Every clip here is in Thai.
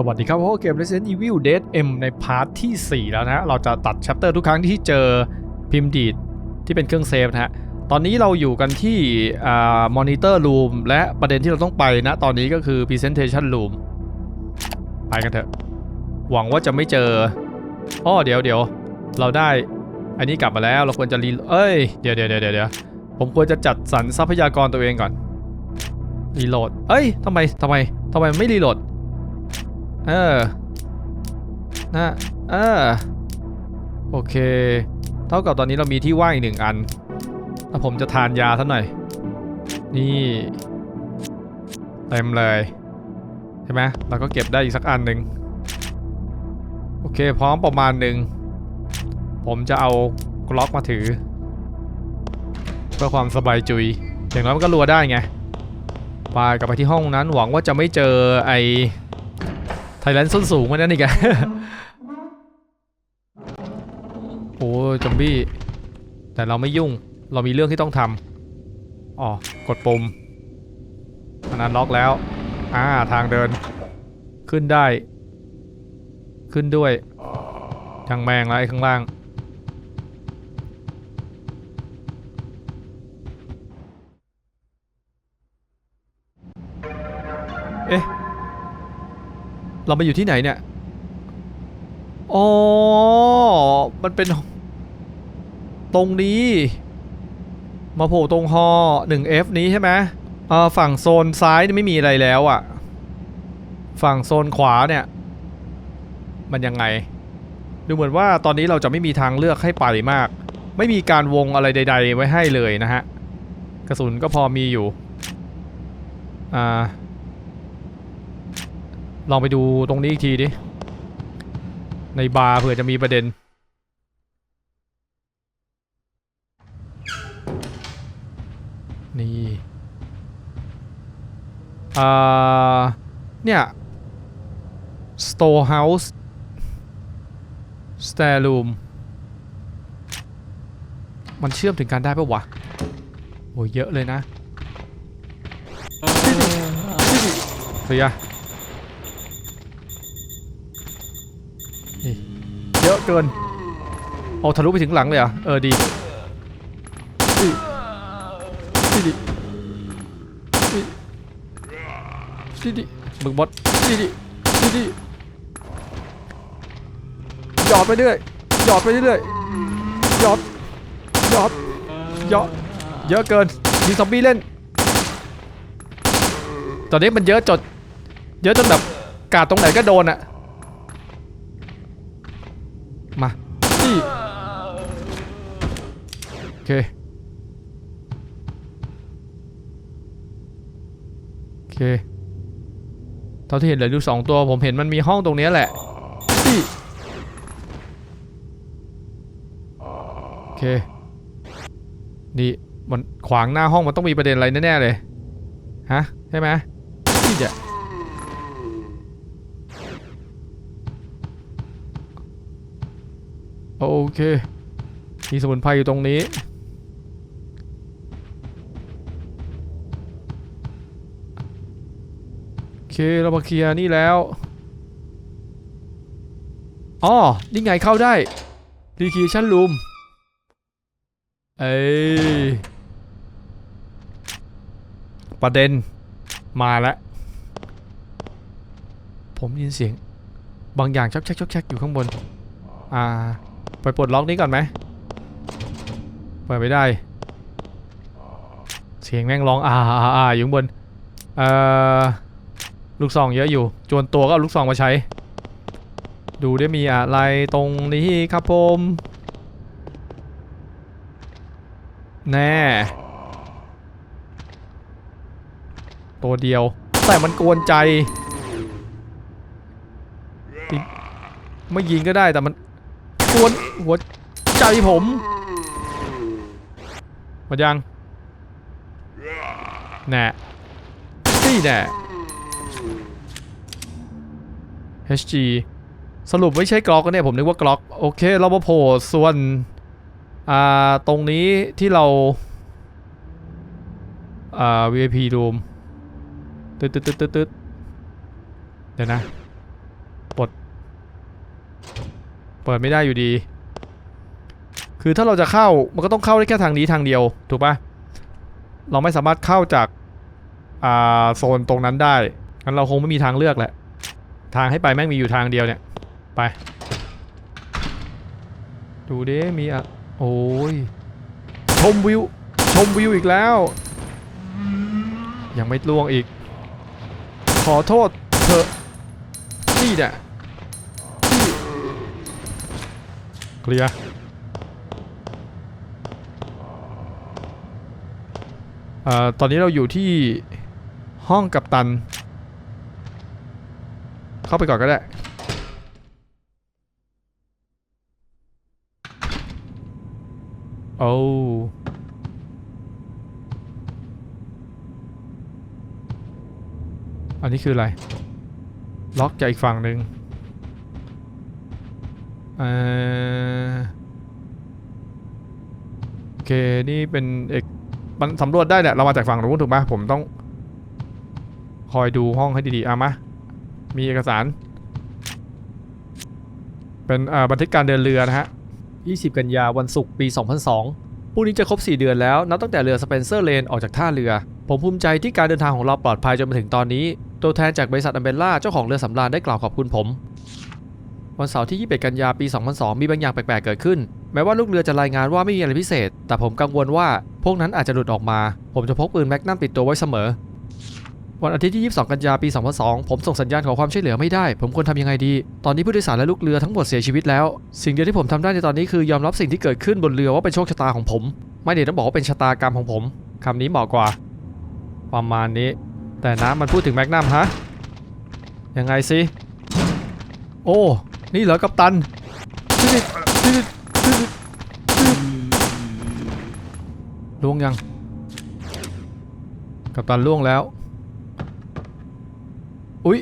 สวัสดีครับเพราะว่าเกม Resident Evil Dead M ในพาร์ทที่ 4 แล้วนะฮะเราจะตัด c h a p t e r ทุกครั้งที่เจอพิมพ์ดีดที่เป็นเครื่องเซฟนะฮะ ตอนนี้เราอยู่กันที่มอ่า Monitor Room และประเด็นที่เราต้องไปนะ ตอนนี้ก็คือ Presentation Room ไปกันเถอะ หวังว่าจะไม่เจออ้อเดี๋ยวเดี๋ยวเราได้ อันนี้กลับมาแล้วเราควรจะรีเอ้ยเดี๋ยวเดี๋ยวเดี๋ยวเดี๋ยวผมควรจะจัดสรรทรัพยากรตัวเองก่อนรีโหลดเอ้ยทำไมทำไมทำไมไม่รีโหลด เออนะเออโอเค เท่ากับตอนนี้เรามีที่ว่างอีกหนึ่งอันถ้าผมจะทานยาท่าหน่อย นี่เต็มเลยใช่ไหมเราก็เก็บได้อีกสักอันหนึ่งโอเคพร้อมประมาณหนึ่งผมจะเอากล็อกมาถือ เพื่อความสบายจุย อย่างน้อยมันก็รัวได้ไงไปกลับไปที่ห้องนั้นหวังว่าจะไม่เจอไอ ยแลนด์ส้นสูงมานั่นอีกอะโอ้ยจอมบี้ แต่เราไม่ยุ่ง เรามีเรื่องที่ต้องทำอ๋อ กดปุ่มอันนั้นล็อกแล้ว อ่า ทางเดิน ขึ้นได้ ขึ้นด้วย ทางแมงแล้วไอ้ข้างล่าง เอ๊ะ เรามาอยู่ที่ไหนเนี่ย อ๋อ มันเป็น ตรงนี้ มาโผล่ตรงฮอ 1F นี้ใช่ไหมอ่อฝั่งโซนซ้ายนี่ไม่มีอะไรแล้วอะ่ะ ฝั่งโซนขวาเนี่ย มันยังไง ดูเหมือนว่าตอนนี้เราจะไม่มีทางเลือกให้ไปมาก ไม่มีการวงอะไรใด ๆ ไว้ให้เลยนะฮะ กระสุนก็พอมีอยู่ อ่า ลองไปดูตรงนี้อีกทีดิ ในบาร์เผื่อจะมีประเด็น นี่อ่าเนี่ย Storehouse Stair Room มันเชื่อมถึงกันได้ปะวะ โอ้ยเยอะเลยนะเสีย นี่เยอะเกินเอาทะลุไปถึงหลังเลยเหรอะเออดีนี่นี่ดินี่นี่ดิมึงบดนี่ดินี่ดิหยอดไปเรื่อยหยอดไปเรื่อยหยอดหยอดหยอดเยอะเกินมีซอมบี้เล่น ตอนนี้มันเยอะจนเยอะจนแบบกาดตรงไหนก็โดนอะ เคโอเคตอนที่เห็นเหลืออยู่สองตัวผมเห็นมันมีห้องตรงนี้แหละโอเคนี่มันขวางหน้าห้องมันต้องมีประเด็นอะไรแน่ๆเลยฮะใช่ไหมนี่จะโอเค มีสมุนไพรอยู่ตรงนี้ เคเรามาเคลียร์นี่แล้วอ๋อนี่ไงเข้าได้รีคิชั่นรูมเอ้ยประเด็นมาแล้วผมยินเสียง บางอย่างชักชักชักชักอยู่ข้างบน อ่า ไปปลดล็อกนี้ก่อนไหมเปิดไม่ได้ เสียงแม่งร้องอ่าอ่าอ่าอยู่ข้างบน เอ่อ ลูกซองเยอะอยู่ จวนตัวก็เอาลูกซองมาใช้ ดูได้มีอะไรตรงนี้ครับผม แน่ ตัวเดียว แต่มันกวนใจ ไม่ยิงก็ได้แต่มันกวนหัวใจผมหมดยังแน่นี่แน่ HG สรุปไม่ใช่กล็อกเนี่ยผมนึกว่ากล็อกโอเคเรามาโผล่ส่วนอ่าตรงนี้ที่เราอ่า VIP room ตึ๊ดตึ๊ดตึ๊ดตึ๊ดตึ๊ดเดี๋ยวนะปดเปิดไม่ได้อยู่ดี คือถ้าเราจะเข้ามันก็ต้องเข้าได้แค่ทางนี้ทางเดียวถูกปะเราไม่สามารถเข้าจากอ่าโซนตรงนั้นได้ งั้นเราคงไม่มีทางเลือกแหละ ทางให้ไปแม่งมีอยู่ทางเดียวเนี่ย ไป ดูดิมีอะโอ้ย ชมวิว ชมวิวอีกแล้ว ยังไม่ล่วงอีก ขอโทษเธอะนี่แหละนี่เคลียร์เอ่อตอนนี้เราอยู่ที่ห้องกัปตัน เข้าไปก่อนก็ได้โอ้อันนี้คืออะไร ล็อกจากอีกฝั่งหนึ่งเอ่อโอเค นี่เป็นเอกมันสำรวจได้เนี่ยเรามาจากฝั่งนู้นถูกไหมผมต้อง คอยดูห้องให้ดีๆ อะมา มีเอกสาร เป็นบันทึกการเดินเรือนะฮะ 20 กันยาวันศุกร์ปี 2002พรุ่งนี้จะครบ 4 เดือนแล้ว นับตั้งแต่เรือสเปนเซอร์เลนออกจากท่าเรือ ผมภูมิใจที่การเดินทางของเราปลอดภัยจนมาถึงตอนนี้ ตัวแทนจากบริษัทอัมเบล่าเจ้าของเรือสำราญได้กล่าวขอบคุณผม วันเสาร์ที่ 21 กันยาปี 2002 มีบางอย่างแปลกๆเกิดขึ้น แม้ว่าลูกเรือจะรายงานว่าไม่มีอะไรพิเศษ แต่ผมกังวลว่าพวกนั้นอาจจะหลุดออกมา ผมจะพกปืนแมกนัมติดตัวไว้เสมอ วันอาทิตย์ที่ 22 กันยาปี 2002 ผมส่งสัญญาณขอความช่วยเหลือไม่ได้ ผมควรทำยังไงดี ตอนนี้ผู้โดยสารและลูกเรือทั้งหมดเสียชีวิตแล้ว สิ่งเดียวที่ผมทำได้ในตอนนี้คือยอมรับสิ่งที่เกิดขึ้นบนเรือว่าเป็นโชคชะตาของผม ไม่เดี๋ยวต้องบอกว่าเป็นชะตากรรมของผมคำนี้เหมาะกว่า ประมาณนี้ แต่น้ำมันพูดถึงแมกนัมฮะ ยังไงสิ โอ้ นี่เหรอกัปตัน ล่วงยัง กัปตันล่วงแล้ว อุ๊ย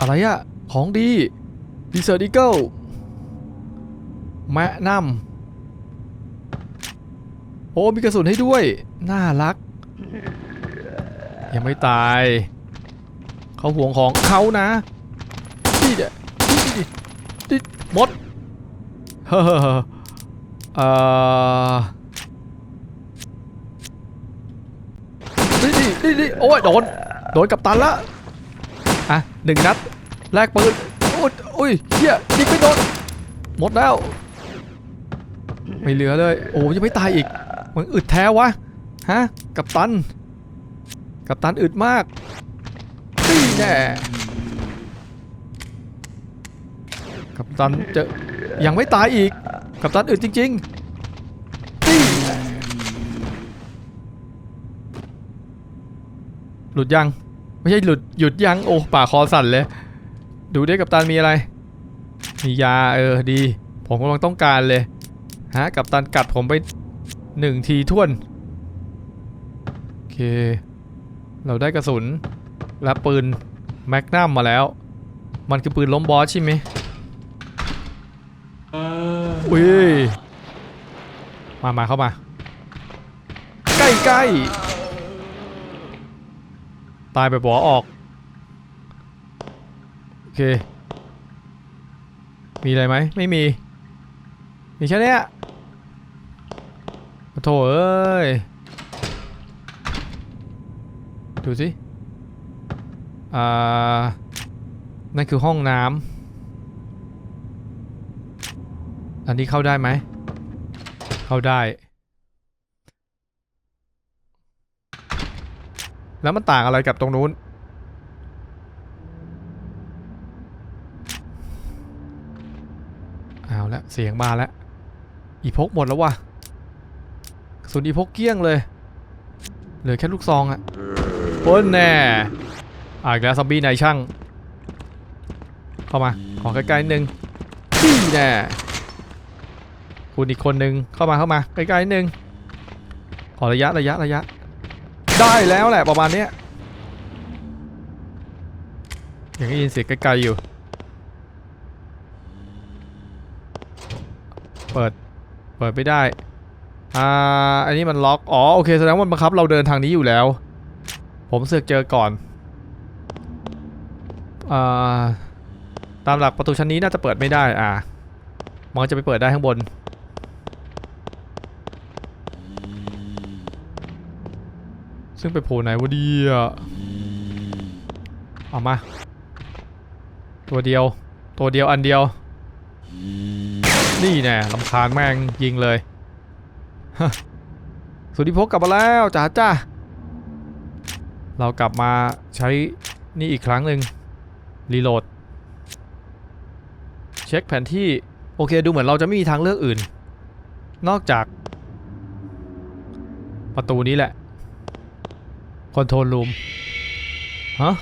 อะไรอะของดีดีเซอร์ดิเกิลแมะนำโอ้มีกระสุนให้ด้วย น่ารัก ยังไม่ตาย เขาห่วงของเขานะนี่เดี๋ยนี่มดเฮ้อเอ่อนี่นี่นี่โอ้ยโดน โดนกับตันละ หนึ่งนัดแลกปืนโอ้ยโอ้ยเฮียยิงไม่โดนหมดแล้ว ไม่เหลือเลย โอ้ยังไม่ตายอีกมันอึดแท้วะฮะกับตัน กับตันอึดมากนี่แน่กับตันจะยังไม่ตายอีก กับตันอึดจริงๆนี่หลุดยัง ไม่ใช่หลุดหยุดยังโอ้ป่าคอสั่นเลย ดูดิกับตันมีอะไร มียาเออดี ผมกำลังต้องการเลยฮะกับตันกัดผมไปหนึ่งทีท่วนโอเค เราได้กระสุนและปืนแมกนัมมาแล้ว มันคือปืนล้มบอสใช่ไหมอุ้ยมามาเข้ามา ใกล้ใกล้ ตายแบบหัวออก โอเค มีอะไรไหม ไม่มี มีแค่นี้โถเอ้ย ดูสิ อ่า นั่นคือห้องน้ำ อันนี้เข้าได้ไหม เข้าได้ แล้วมันต่างอะไรกับตรงนู้น เอาละเสียงมาแล้ว อีพกหมดแล้ววะกระสุนอีพกเกลี้ยงเลย เหลือแค่ลูกซองอะพ้นแน่อ่าอีกแล้วซอมบี้นายช่าง เข้ามา ขอใกล้ๆนึงนี่แน่คุณอีกคนนึงเข้ามาเข้ามาใกล้ๆนึงขอระยะระยะระยะ ได้แล้วแหละประมาณนี้ยยังได้ยินเสียงไกลๆอยู่ เปิด เปิดไม่ได้ อ่า อันนี้มันล็อก อ๋อ โอเค แสดงว่ามันบังคับเราเดินทางนี้อยู่แล้ว ผมเสือกเจอก่อน อ่า ตามหลักประตูชั้นนี้น่าจะเปิดไม่ได้ อ่า มันจะไปเปิดได้ข้างบน ซึ่งไปโผล่ไหนวะดีอะเอามา ตัวเดียว ตัวเดียวอันเดียว นี่แน่ลำคาญแม่งยิงเลยสุธิพกกลับมาแล้วจ้าจ้าเรากลับมาใช้นี่อีกครั้งหนึ่งรีโหลด เช็คแผนที่ โอเคดูเหมือนเราจะไม่มีทางเลือกอื่น นอกจาก ประตูนี้แหละ คอนโทรลรูมฮะ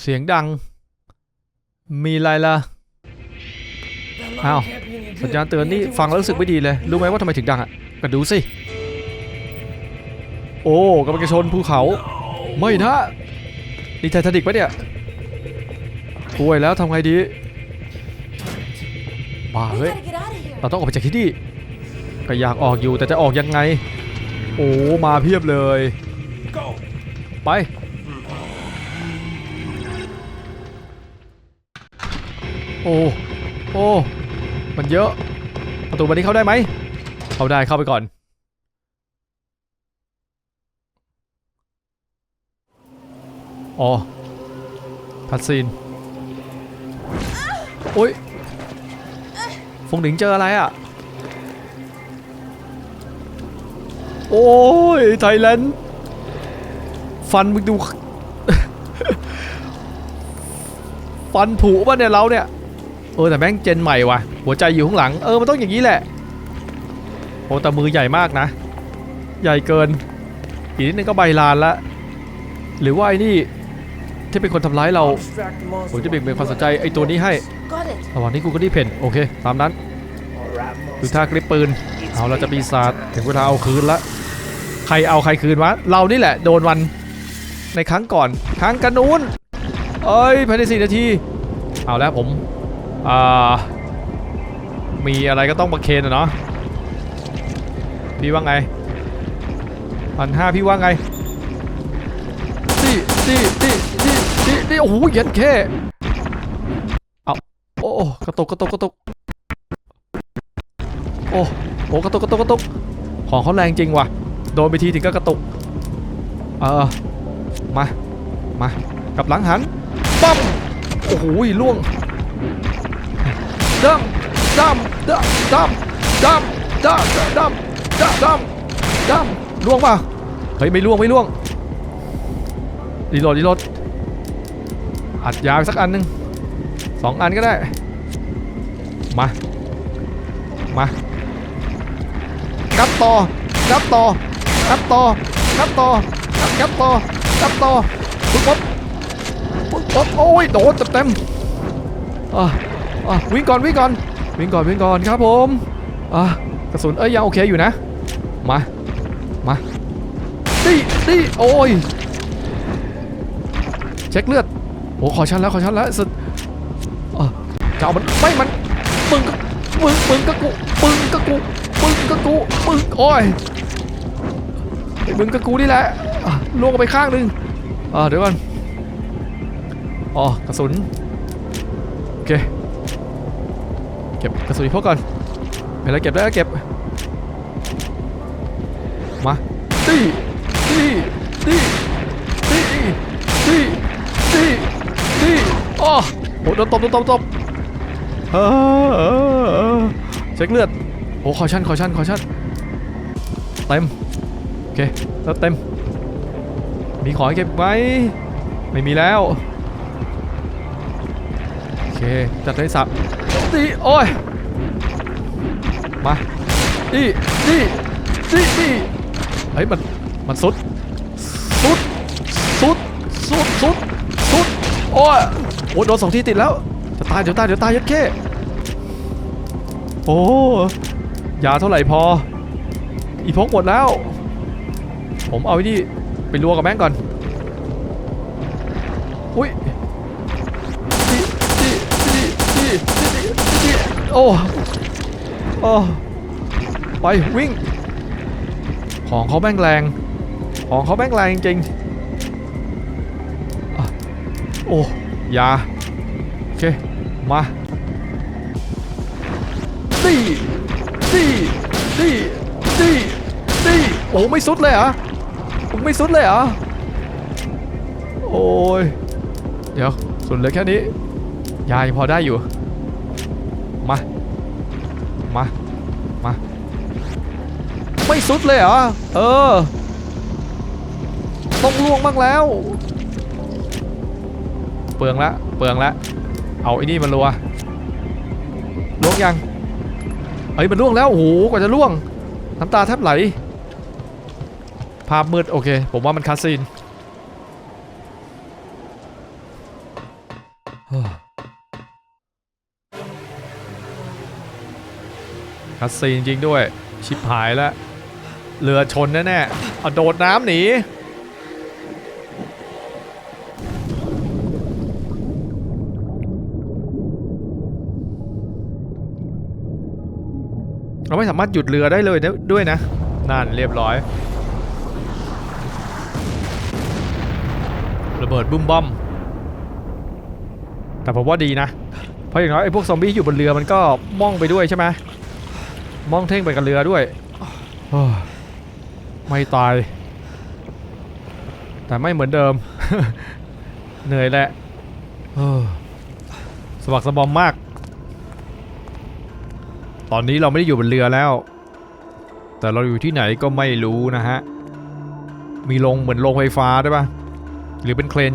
เสียงดัง มีอะไรล่ะอ้าวสัญญาณเตือนนี่ฟังแล้วรู้สึกไม่ดีเลย รู้ไหมว่าทำไมถึงดังอะก็ดูสิ โอ้กำลังจะชนภูเขา ไม่นะ นี่ไททานิกปะเนี่ยป่วยแล้วทำไงดีบ้าเฮ้ย เราต้องออกไปจากที่นี่ ก็อยากออกอยู่แต่จะออกยังไง โอ้มาเพียบเลย ไป โอ้โอ้มันเยอะ ประตูบันนี้เข้าได้ไหม เข้าได้เข้าไปก่อน อ๋อคัดซีนโอ้ยฟงหนิงเจออะไรอะ โอ้ย ไทยแลนด์ ฟันมึงดู ฟันผุป่ะเนี่ยเราเนี่ย เออแต่แม่งเจนใหม่ว่ะ หัวใจอยู่ข้างหลัง เออมันต้องอย่างนี้แหละโอ้แต่มือใหญ่มากนะ ใหญ่เกิน อีกนิดนึงก็ใบลานละ หรือว่าไอ้นี่ที่เป็นคนทำร้ายเรา ผมจะเบ่งเบนความสนใจไอ้ตัวนี้ให้ ระหว่างนี้กูก็รีบเพ่นโอเค ตามนั้น ดูท่ากริปปืน เอาเราจะปีศาจถึงเวลาเอาคืนละ ใครเอาใครคืนวะ เรานี่แหละโดนวันในครั้งก่อน ครั้งกันนู้นเอ้ยภายในสี่นาที เอาแล้วผมอ่ามีอะไรก็ต้องประเคนอะเนาะพี่ว่าไงพันห้าพี่ว่าไงนี่นี่นี่นี่นี่นี่โอ้โหเย็นแค่เอาโอ้โอ้กระตุกกระตุกกระตุกโอ้โหกระตุกกระตุกกระตุกของเขาแรงจริงว่ะ โดนไปทีถึงก็กระตุก เออ มา มา กับหลังหันปั๊มโอ้โหล่วงดำดำดำดำดำดำดำดำดำดำล่วงป่ะเฮ้ยไม่ล่วงไม่ล่วงรีโหลดรีโหลดอัดยาวสักอันหนึงสองอันก็ได้ มา มางับต่องับต่อ งับต่องับต่องับต่องับต่อปุ๊บปุ๊บปุ๊บปุ๊บโอ้ยโดนเต็มเต็มอะอะวิ่งก่อนวิ่งก่อนวิ่งก่อนวิ่งก่อนครับผมอะกระสุนเอ้ยยังโอเคอยู่นะ มามาตีตีโอ้ยเช็คเลือดโอ้ขอชันแล้วขอชันแล้วสุดเออจะเอามันไม่มันมึงก็มึงมึงก็กูมึงก็กูมึงก็กูมึงโอ้ย มึงก็กูนี่แหละล่วงไปข้างหนึงอ่าเดี๋ยวก่อนอ๋อกระสุนโอเคเก็บกระสุนอีกพวกก่อนเวลาเก็บได้ก็เก็บมาตีตีตีตีตีตีตีอ๋อโอ้โดนตบโดนตบตบเออเออเออเช็คเลือดโอ้ขอชั่นขอชั่นขอชั่นเต็ม เคแล้วเต็ม มีของเก็บไหมไม่มีแล้ว โอเค จัดให้สับตีโอ้ย มาตีตีตีตีเฮ้ย มัน มันสุด สุด สุด สุด สุด สุด โอ้ย โอ้โดนสองทีติดแล้ว จะตาย เดี๋ยวตาย เดี๋ยวตายยัดแค่โอ้ยาเท่าไหร่พอ อีพกหมดแล้ว ผมเอาไอ้นี่ไปรัวกับแม่งก่อน อุ้ยนี่นี่นี่นี่นี่โอ้โอ้ไปวิ่ง ของเขาแม่งแรง ของเขาแม่งแรงจริงๆโอ้ยาโอเค มานี่นี่นี่นี่นี่โอ้ไม่สุดเลยเหรอ ไม่สุดเลยเหรอ โอ้ย เดี๋ยว สุดเลยแค่นี้ ยายพอได้อยู่ มา มา มา ไม่สุดเลยเหรอ เออ ต้องล่วงบ้างแล้ว เปลืองละ เปลืองละ เอาไอ้นี่มันรัวล่วงยัง เฮ้ยมันล่วงแล้ว โอ้โห กว่าจะล่วง น้ำตาแทบไหล ภาพมืดโอเค ผมว่ามันคาสซีนคัสซีนจริงๆด้วย ชิบหายแล้วเรือชนแน่ๆเอาโดดน้ำหนีเราไม่สามารถหยุดเรือได้เลยด้วยนะนั่นเรียบร้อย ระเบิดบุ้มบอม แต่ผมว่าดีนะ เพราะอย่างน้อยไอ้พวกซอมบี้ที่อยู่บนเรือมันก็ม่องไปด้วยใช่ไหมม่องเท่งไปกับเรือด้วย ไม่ตาย แต่ไม่เหมือนเดิม เหนื่อยแหละสบักสบอมมาก ตอนนี้เราไม่ได้อยู่บนเรือแล้ว แต่เราอยู่ที่ไหนก็ไม่รู้นะฮะ มีลงเหมือนโรงไฟฟ้าได้ปะ หรือเป็นเครน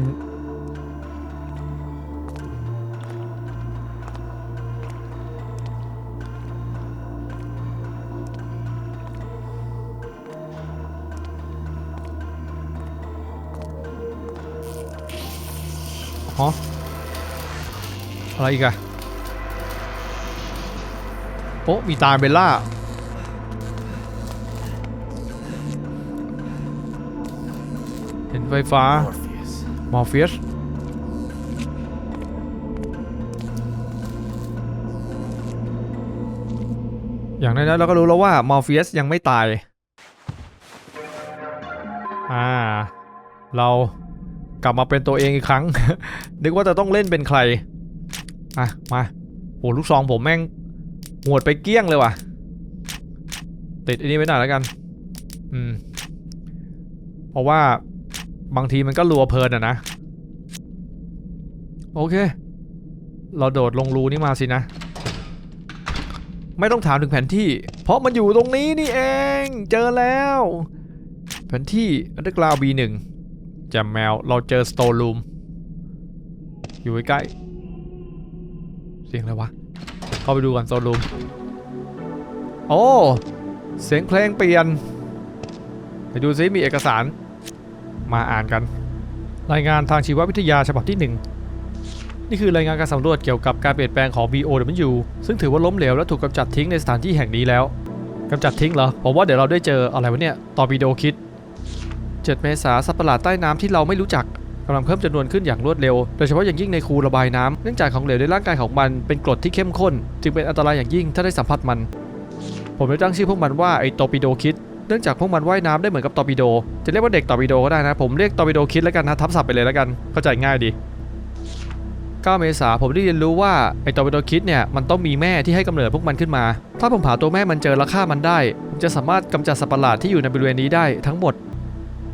ฮะอะไรอีกอะโอ้มีตาเบลล่าเห็นไฟฟ้า มอร์เฟียสอย่างน้อยๆเราก็รู้แล้วว่ามอร์เฟียสยังไม่ตาย อ่า เรากลับมาเป็นตัวเองอีกครั้ง นึกว่าจะต้องเล่นเป็นใคร อะ มาโหลูกซองผมแม่งหวดไปเกี้ยงเลยว่ะ ติดอันนี้ไว้หน่อยแล้วกัน อืม เพราะว่า บางทีมันก็รัวเพลินอะนะ โอเค เราโดดลงรูนี่มาสินะ ไม่ต้องถามถึงแผนที่ เพราะมันอยู่ตรงนี้นี่เอง เจอแล้ว แผนที่ Underground B1 แจมแมวเราเจอ Store Room อยู่ใกล้เสียงอะไรวะ เข้าไปดูกัน Store Room โอ้ เสียงเพลงเปลี่ยน ไปดูซิมีเอกสาร มาอ่านกัน รายงานทางชีววิทยาฉบับที่ 1 นี่คือรายงานการสำรวจเกี่ยวกับการเปลี่ยนแปลงของ BOW ซึ่งถือว่าล้มเหลวและถูกกำจัดทิ้งในสถานที่แห่งนี้แล้วกำจัดทิ้งเหรอผมว่าเดี๋ยวเราได้เจออะไรวะเนี่ยตอร์ปิโดคิด 7 เมษาสัตว์ประหลาดใต้น้ำที่เราไม่รู้จักกำลังเพิ่มจำนวนขึ้นอย่างรวดเร็ว โดยเฉพาะอย่างยิ่งในคูระบายน้ำเนื่องจากของเหลวในร่างกายของมันเป็นกรดที่เข้มข้น จึงเป็นอันตรายอย่างยิ่งถ้าได้สัมผัสมัน ผมได้ตั้งชื่อพวกมันว่าไอตอร์ปิโดคิด เนื่องจากพวกมันว่ายน้ำได้เหมือนกับตอร์ปิโด จะเรียกว่าเด็กตอร์ปิโดก็ได้นะ ผมเรียกตอร์ปิโดคิดแล้วกันนะทับศัพท์ไปเลยแล้วกัน เข้าใจง่ายดี 9 เมษาผมได้เรียนรู้ว่าไอตอร์ปิโดคิดเนี่ยมันต้องมีแม่ที่ให้กำเนิดพวกมันขึ้นมา ถ้าผมหาตัวแม่มันเจอและฆ่ามันได้ผมจะสามารถกำจัดสัตว์ประหลาดที่อยู่ในบริเวณนี้ได้ทั้งหมด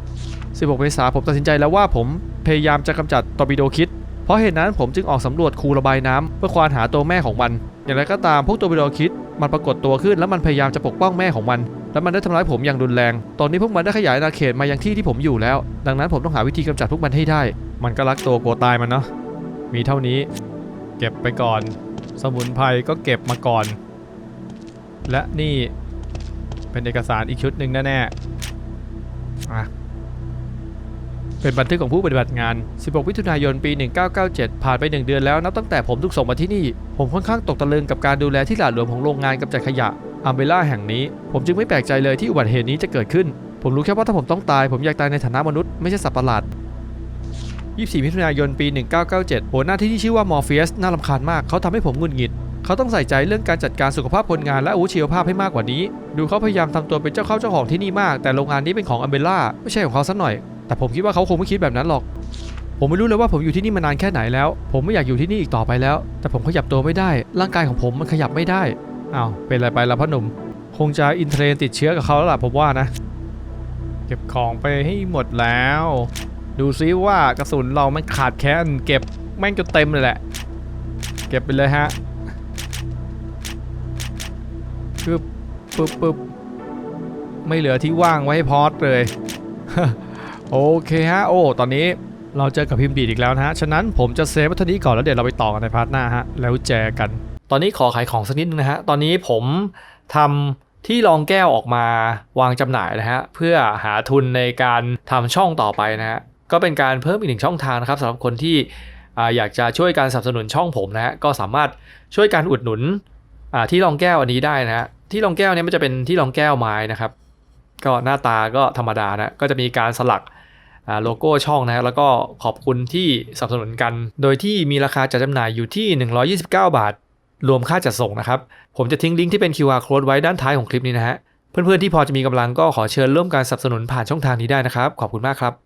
16 เมษาผมตัดสินใจแล้วว่าผมพยายามจะกำจัดตอร์ปิโดคิด เพราะเหตุนั้นผมจึงออกสำรวจคูระบายน้ำเพื่อควานหาตัวแม่ของมัน อย่างไรก็ตามพวกตอร์ปิโดคิด มันปรากฏตัวขึ้นแล้วมันพยายามจะปกป้องแม่ของมัน และมันได้ทำร้ายผมอย่างรุนแรง ตอนนี้พวกมันได้ขยายอาณาเขตมายังที่ที่ผมอยู่แล้ว ดังนั้นผมต้องหาวิธีกำจัดพวกมันให้ได้ มันก็รักตัวกลัวตายมันเนาะมีเท่านี้ เก็บไปก่อน สมุนไพรก็เก็บมาก่อน และนี่เป็นเอกสารอีกชุดหนึ่งแน่ๆอะ เป็นบันทึกของผู้ปฏิบัติงาน 16มิถุนายน ปี 1997 ผ่านไป 1 เดือนแล้วนับตั้งแต่ผมถูกส่งมาที่นี่ ผมค่อนข้างตกตะลึงกับการดูแลที่หลาดหลวมของโรงงานกำจัดขยะอัมเบล่าแห่งนี้ ผมจึงไม่แปลกใจเลยที่อุบัติเหตุนี้จะเกิดขึ้น ผมรู้แค่ว่าถ้าผมต้องตาย ผมอยากตายในฐานะมนุษย์ไม่ใช่สัตว์ประหลาด24มิถุนายน ปี 1997 หัวหน้าที่ที่ชื่อว่ามอร์เฟียสน่ารำคาญมาก เขาทำให้ผมหงุดหงิด เขาต้องใส่ใจเรื่องการจัดการสุขภาพคนงานและอาวุธชีวภาพให้มากกว่านี้ ดูเขาพยายามทำตัวเป็นเจ้าเข้าเจ้าของที่นี่มาก แต่โรงงานนี้เป็นของอัมล่า ไม่ใช่ของเขาสักหน่อย แต่ผมคิดว่าเขาคงไม่คิดแบบนั้นหรอก ผมไม่รู้เลยว่าผมอยู่ที่นี่มานานแค่ไหนแล้ว ผมไม่อยากอยู่ที่นี่อีกต่อไปแล้ว แต่ผมขยับตัวไม่ได้ ร่างกายของผมมันขยับไม่ได้อ้าวเป็นอะไรไปล้วพ่อหนุ่ม คงจะอินเทรนติดเชื้อกับเขาแล้วล่ะผมว่านะ เก็บของไปให้หมดแล้ว ดูซิว่ากระสุนเรามันขาดแคลนเก็บแม่งจนเต็มเลยแหละ เก็บไปเลยฮะปึ๊บปึ๊บปึ๊บไม่เหลือที่ว่างไว้ให้พอดเลย โอเคฮะ โอ้ ตอนนี้เราเจอกับพิมพ์ดีดอีกแล้วนะฮะ ฉะนั้นผมจะเซฟไว้เท่านี้ก่อนแล้วเดี๋ยวเราไปต่อกันในพาร์ทหน้าฮะ แล้วเจกัน ตอนนี้ขอขายของสักนิดนึงนะฮะ ตอนนี้ผมทำที่รองแก้วออกมาวางจำหน่ายนะฮะ เพื่อหาทุนในการทำช่องต่อไปนะฮะ ก็เป็นการเพิ่มอีกหนึ่งช่องทางนะครับสำหรับคนที่อยากจะช่วยการสนับสนุนช่องผมนะฮะ ก็สามารถช่วยการอุดหนุนที่รองแก้วอันนี้ได้นะฮะ ที่รองแก้วเนี้มันจะเป็นที่รองแก้วไม้นะครับ ก็หน้าตาก็ธรรมดานะ ก็จะมีการสลัก โลโก้ช่องนะฮะแล้วก็ขอบคุณที่สนับสนุนกัน โดยที่มีราคาจัดจำหน่ายอยู่ที่ 129 บาท รวมค่าจัดส่งนะครับ ผมจะทิ้งลิงก์ที่เป็น QR code ไว้ด้านท้ายของคลิปนี้นะฮะเพื่อนๆที่พอจะมีกำลังก็ขอเชิญร่วมการสนับสนุนผ่านช่องทางนี้ได้นะครับ ขอบคุณมากครับ